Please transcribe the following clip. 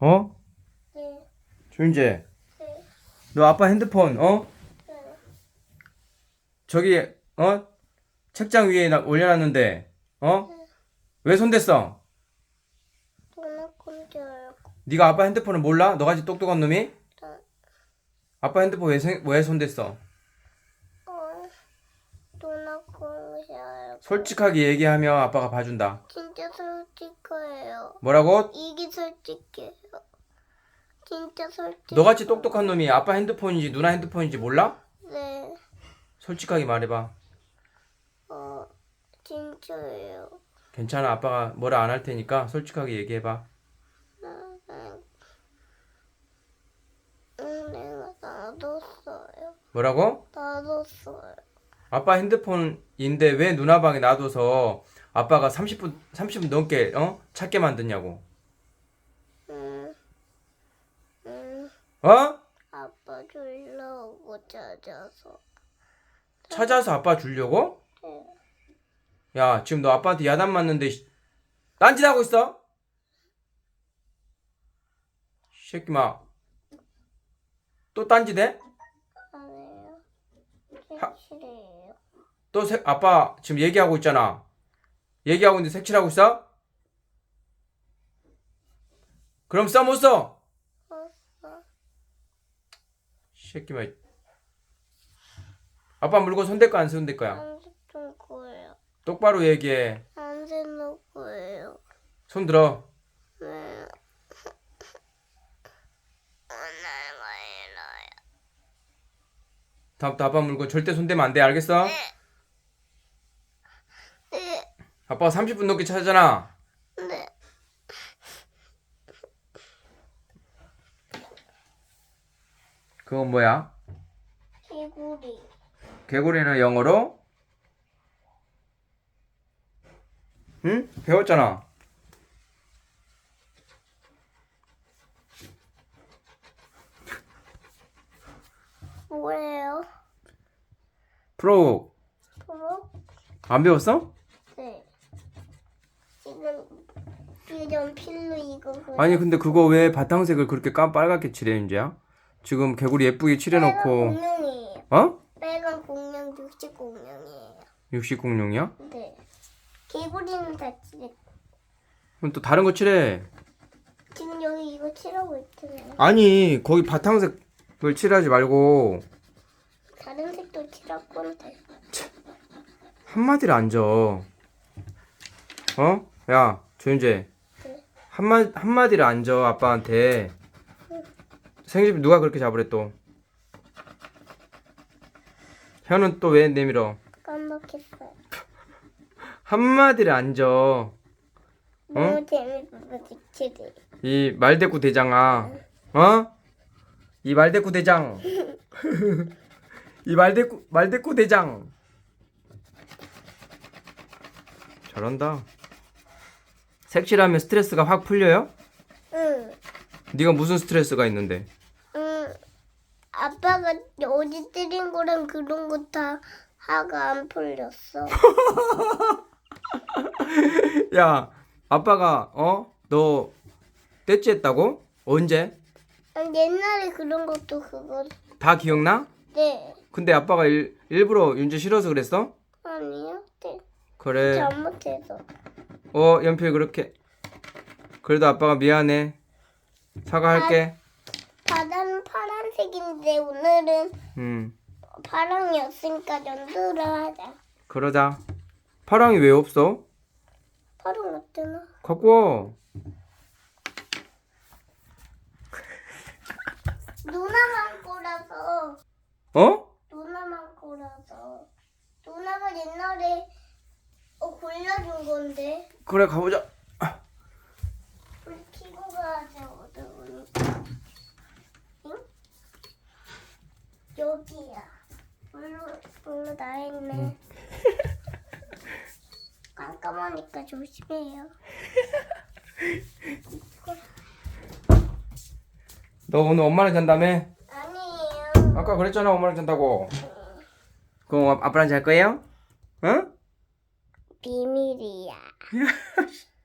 어? 네. 조윤재, 네. 너 아빠 핸드폰, 어? 네. 저기, 어? 책장 위에 나- 올려놨는데, 어? 왜 손댔어? 네가 아빠 핸드폰을 몰라? 너같이 똑똑한 놈이? 네. 아빠 핸드폰 왜, 생- 왜 손댔어? 어. 누나 건줄 알고. 솔직하게 얘기하면 아빠가 봐준다. 진짜 솔직해요. 뭐라고? 이게 솔직해요. 진짜 솔직. 너같이 똑똑한 놈이 아빠 핸드폰인지 누나 핸드폰인지 몰라? 네. 솔직하게 말해봐. 어. 진짜예요. 괜찮아. 아빠가 뭐라 안 할 테니까 솔직하게 얘기해봐. 응. 응, 내가 놔뒀어요. 뭐라고? 놔뒀어요. 아빠 핸드폰인데 왜 누나 방에 놔둬서 아빠가 30분 30분 넘게 어? 찾게 만드냐고. 응. 응. 어? 아빠 주려고 찾아서. 찾아서 아빠 주려고? 네. 야, 지금 너 아빠한테 야단 맞는데 씨, 딴짓 하고 있어? 이 새끼 마. 또 딴짓해? 아니에요. 하- 진실이에요. 또 새- 아빠 지금 얘기하고 있잖아. 얘기하고 있는데 색칠하고 있어? 그럼 써 못 써? 없어. 이 새끼 마. 아빠 물건 손댈 거야 안 손댈 거야? 안 줬던 거예요. 똑바로 얘기해. 안 세놓을 거예요. 손 들어. 네. 다음부터 아빠 물건 절대 손대면 안 돼. 알겠어? 네. 아빠가 30분 넘게 찾았잖아. 네. 그건 뭐야? 개구리. 개구리는 영어로? 응? 배웠잖아. 뭐예요? 프로 프로? 안 배웠어? 지금 필로 이거. 아니 근데 그거 왜 바탕색을 그렇게 까 빨갛게 칠해 윤재야? 지금 개구리 예쁘게 빨간 칠해놓고 공룡이에요. 어? 빨간 공룡 육식 공룡이에요. 육식 공룡이야? 네. 개구리는 다 칠해. 그럼 또 다른 거 칠해. 지금 여기 이거 칠하고 있잖아요. 아니 거기 바탕색을 칠하지 말고 다른 색도 칠하고 돼. 한마디를 앉아. 어? 야 조윤재 네. 한마 한마디를 앉아 아빠한테. 생집 누가 그렇게 잡으래 또? 혀는 또왜 내밀어? 깜빡했어요. 한마디를 앉아. 너무 재밌어서 칠해. 이 말대꾸 대장아, 어? 이 말대꾸 대장, 이 말대꾸 말대꾸 대장. 잘한다. 색칠하면 스트레스가 확 풀려요? 응. 네가 무슨 스트레스가 있는데? 응. 아빠가 어디 때린 거랑 그런 거 다 화가 안 풀렸어. 야, 아빠가 어? 너 떼찌했다고? 언제? 옛날에 그런 것도 그거. 다 기억나? 네. 근데 아빠가 일, 일부러 윤재 싫어서 그랬어? 아니요. 네. 그래. 잘못해서. 어, 연필 그렇게. 그래도 아빠가 미안해. 사과할게. 바다는 파란색인데 오늘은 음, 파랑이었으니까 연두를 하자. 그러자. 파랑이 왜 없어? 파랑 어때나? 갖고 와. 누나만 꼬라서. 어? 누나만 꼬라서. 누나가 옛날에 어, 골라준 건데. 그래, 가보자. 우리 키고 가야지 어두우니까. 응? 여기야. 물로 물로 나 했네. 깜깜하니까 조심해요. 너 오늘 엄마랑 잔다며? 아니에요. 아까 그랬잖아, 엄마랑 잔다고. 그럼 아빠랑 잘 거예요? 응? 비밀이야.